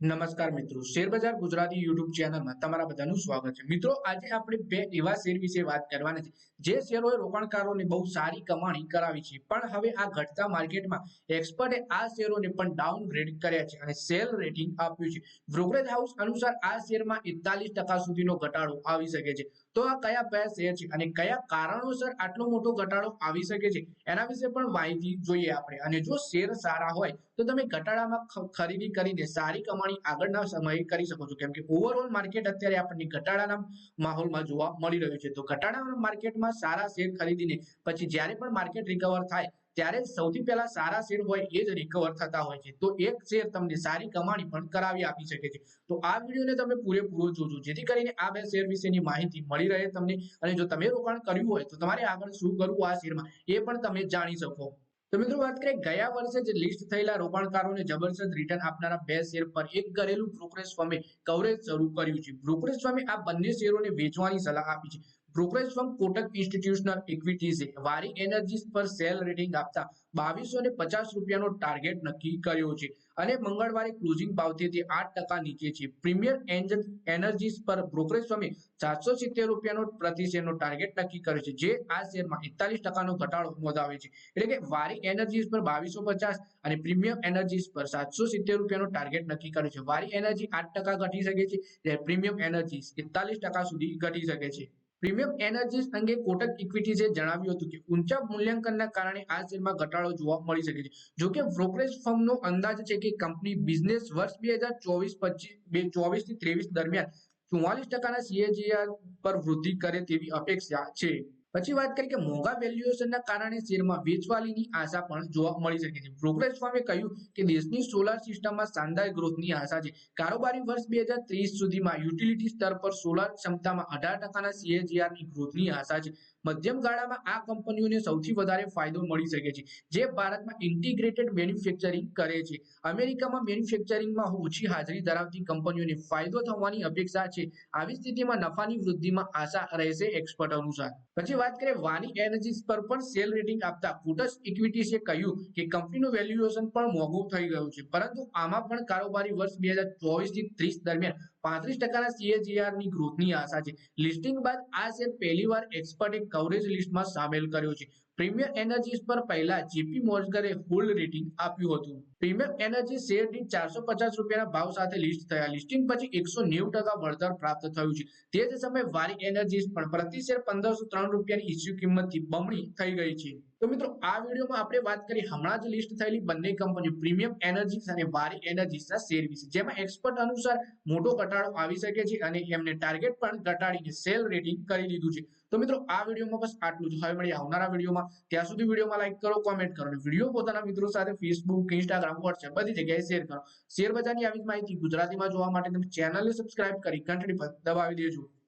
નમસ્કાર મિત્રો. શેરબજાર ગુજરાતી યુટ્યુબ ચેનલમાં તમારા બધાનું સ્વાગત છે. મિત્રો, આજે આપણે બે એવા શેર વિશે વાત કરવાના છે, જે શેરોએ રોકાણકારોને બહુ સારી કમાણી કરાવી છે. પણ હવે આ ઘટતા માર્કેટમાં એક્સપર્ટે આ શેરોને પણ ડાઉનગ્રેડ કર્યા છે અને સેલ રેટિંગ આપ્યું છે. બ્રોકરેજ હાઉસ અનુસાર આ શેરમાં એકતાલીસ ટકા સુધીનો ઘટાડો આવી શકે છે. તો આ કયા કયા શેર છે અને કયા કારણોસર આટલો મોટો ઘટાડો આવી શકે છે? એના વિશે પણ માહિતી જોઈએ આપણે. અને જો શેર સારા હોય, તો તમે ઘટાડામાં ખરીદી કરીને સારી કમાણી આગળના સમયે કરી શકો છો. કેમ કે ઓવરઓલ માર્કેટ અત્યારે આપણને ઘટાડાના માહોલમાં જોવા મળી રહ્યું છે. તો ઘટાડાના માર્કેટમાં સારા શેર ખરીદીને પછી જ્યારે પણ માર્કેટ રિકવર થાય, ત્યારે સૌથી પહેલા સારા શેર હોય એ જ રિકવર થતા હોય છે. તો એક શેર તમને સારી કમાણી પણ કરાવી આપી શકે છે. તો આ વિડીયોને તમે પૂરેપૂરો જોજો. જેથી કરીને આ બે શેર વિશેની માહિતી મળી રહે તમને. અને જો તમે રોકાણ કર્યું હોય, તો તમારે આગળ શું કરવું આ શેરમાં, એ પણ તમે જાણી શકો. તો મિત્રો વાત કરીએ ગયા વર્ષે જે લિસ્ટ થયેલા રોકાણકારોને જબરજસ્ત રિટર્ન આપનારા બે શેર પર એક ઘરેલું બ્રોકરેજ ફર્મે કવરેજ શરૂ કર્યું છે. બ્રોકરેજ ફર્મે આ બંને શેરોને વેચવાની સલાહ આપી છે. બ્રોકરેજ ફર્મ કોટક ઇન્સ્ટિટ્યુશનલ ઇક્વિટીઝે વારી એનર્જીસ પર સેલ રેટિંગ આપતા બાવીસો ને પચાસ રૂપિયાનો ટાર્ગેટ નક્કી કર્યો છે. અને મંગળવારે ક્લોઝિંગ ભાવથી આઠ ટકા નીચે છે. પ્રીમિયર એનર્જીસ પર બ્રોકરેજ ફર્મે ચારસો સિત્તેર રૂપિયાનો પ્રતિ શેરનો ટાર્ગેટ નક્કી કર્યો છે, જે આ શેરમાં એકતાલીસ ટકાનો ઘટાડો નોંધાવે છે. એટલે કે વારી એનર્જીસ પર બાવીસો પચાસ અને પ્રીમિયમ એનર્જીસ પર સાતસો સિત્તેર રૂપિયાનો ટાર્ગેટ નક્કી કર્યો છે. વારી એનર્જી આઠ ટકા ઘટી શકે છે, જ્યારે પ્રીમિયમ એનર્જી એકતાલીસ ટકા સુધી ઘટી શકે છે. પ્રીમિયમ એનર્જીસ અંગે કોટક ઇક્વિટીઝે જણાવ્યું હતું કે ઊંચા મૂલ્યાંકનના કારણે આ શેરમાં ઘટાડો જોવા મળી શકે છે. જોકે બ્રોકરેજ ફર્મનો અંદાજ છે કે કંપની બિઝનેસ વર્ષ બે હજાર ચોવીસ પચીસ બે ચોવીસથી ત્રેવીસ દરમિયાન ચુમ્માલીસ ટકાના સીએજીઆર પર વૃદ્ધિ કરે તેવી અપેક્ષા છે. પછી વાત કરીએ કે મોંઘા વેલ્યુએશનના કારણે શેરમાં વેચવાલીની આશા પણ જોવા મળી શકે છે. પ્રોગ્રેસ ફર્મે કહ્યું કે દેશની સોલાર સિસ્ટમમાં શાનદાર ગ્રોથની આશા છે. કારોબારી વર્ષ બે સુધીમાં યુટિલિટી સ્તર પર સોલાર ક્ષમતામાં અઢાર ટકાના સીએજીઆરની ગ્રોથની આશા છે. મધ્યમ ગાળામાં આ કંપનીઓને સૌથી વધારે ફાયદો મળી શકે છે, જે ભારતમાં ઇન્ટિગ્રેટેડ મેન્યુફેક્ચરિંગ કરે છે. અમેરિકામાં મેન્યુફેક્ચરિંગમાં ઓછી હાજરી ધરાવતી કંપનીઓને ફાયદો થવાની અપેક્ષા છે. આવી સ્થિતિમાં નફાની વૃદ્ધિમાં આશા રહેશે એક્સપર્ટ અનુસાર. પછી વાત કરીએ, વાની એનર્જીસ પર પણ સેલ રેટિંગ આપતા કોટસ ઇક્વિટીસે કહ્યું કે કંપનીનું વેલ્યુએશન પણ મોંઘું થઈ ગયું છે. પરંતુ આમાં પણ કારોબારી વર્ષ બે હજાર ચોવીસથી ત્રીસ દરમિયાન પાંત્રીસ ટકાના CAGR ની ગ્રોથની આશા છે. લિસ્ટિંગ બાદ આ શેર પહેલીવાર એક્સપર્ટે કવરેજ લિસ્ટમાં સામેલ કર્યો છે. પ્રીમિયર એનર્જીસ પર પહેલા જેપી મોર્ગરે હોલ્ડ રેટિંગ આપ્યું હતું. પ્રીમિયર એનર્જી શેર દીઠ ચારસો પચાસ રૂપિયાના ભાવ સાથે લિસ્ટ થયા. લિસ્ટિંગ પછી એકસો નેવું ટકા વળતર પ્રાપ્ત થયું છે. તે જ સમયે વારી એનર્જીસ પણ પ્રતિ શેર પંદરસો ત્રણ રૂપિયાની ઇસ્યુ કિંમતથી બમણી થઈ ગઈ છે. તો મિત્રો, આ વિડીયોમાં આપણે વાત કરી હમણાં જ લિસ્ટ થયેલી બંને કંપનીઓ પ્રીમિયમ એનર્જીસ અને વારી એનર્જીસના શેર વિશે. જેમાં એક્સપર્ટ અનુસાર મોટો ઘટાડો આવી શકે છે અને એમને ટાર્ગેટ પણ ઘટાડીને સેલ રેટિંગ કરી દીધું છે. તો મિત્રો, આ વિડીયોમાં બસ આટલું જ. હવે મળીએ આવનારા વિડીયોમાં. ત્યાં સુધી વિડીયોમાં લાઈક કરો કોમેન્ટ કરો અને વીડિયો પોતાના મિત્રો સાથે ફેસબુક ઇન્સ્ટાગ્રામ વોટ્સએપ બધી જગ્યાએ શેર કરો. શેર બજારની આવી જ માહિતી ગુજરાતીમાં જોવા માટે તમે ચેનલને સબસ્ક્રાઇબ કરી ઘંટડી પર દબાવી દેજો.